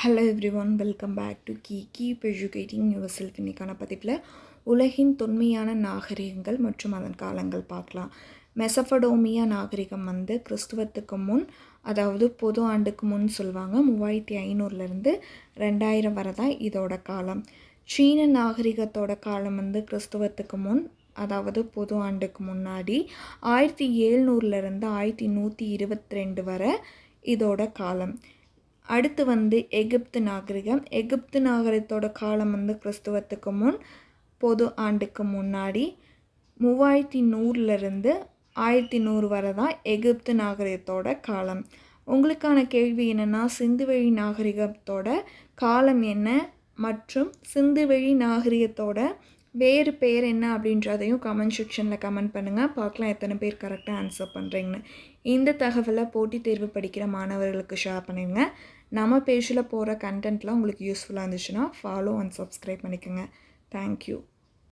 Hello every one welcome back to key keep educating yourself இன்னைக்கான பதிப்பில் உலகின் தொன்மையான நாகரிகங்கள் மற்றும் அதன் காலங்கள் பார்க்கலாம். மெசபடோமியா நாகரிகம் வந்து கிறிஸ்துவத்துக்கு முன் அதாவது பொது ஆண்டுக்கு முன் சொல்லுவாங்க மூவாயிரத்தி ஐநூறுலேருந்து ரெண்டாயிரம் வரை தான் இதோட காலம். சீன நாகரிகத்தோட காலம் வந்து கிறிஸ்துவத்துக்கு முன் அதாவது பொது ஆண்டுக்கு முன்னாடி ஆயிரத்தி எழுநூறுலேருந்து ஆயிரத்தி நூற்றி இருபத்தி ரெண்டு வரை இதோட காலம். அடுத்து வந்து எகிப்து நாகரிகம். எகிப்து நாகரிகத்தோட காலம் வந்து கிறிஸ்துவத்துக்கு முன் பொது ஆண்டுக்கு முன்னாடி. மூவாயிரத்தி நூறுலேருந்து ஆயிரத்தி நூறு வரை தான் எகிப்து நாகரிகத்தோட காலம். உங்களுக்கான கேள்வி என்னென்னா சிந்துவெளி நாகரிகத்தோட காலம் என்ன? மற்றும் சிந்துவெளி நாகரிகத்தோட வேறு பேர் என்ன அப்படின்றதையும் கமெண்ட் செக்ஷனில் கமெண்ட் பண்ணுங்கள் பார்க்கலாம் எத்தனை பேர் கரெக்டாக ஆன்சர் பண்ணுறீங்கன்னு இந்த தகவலை போட்டித் தேர்வு படிக்கிற மாணவர்களுக்கு ஷேர் பண்ணிடுங்க நம்ம பேஜில் போகிற கண்டென்ட்லாம் உங்களுக்கு யூஸ்ஃபுல்லாக இருந்துச்சுன்னா ஃபாலோ அண்ட் சப்ஸ்கிரைப் பண்ணிக்கோங்க. Thank you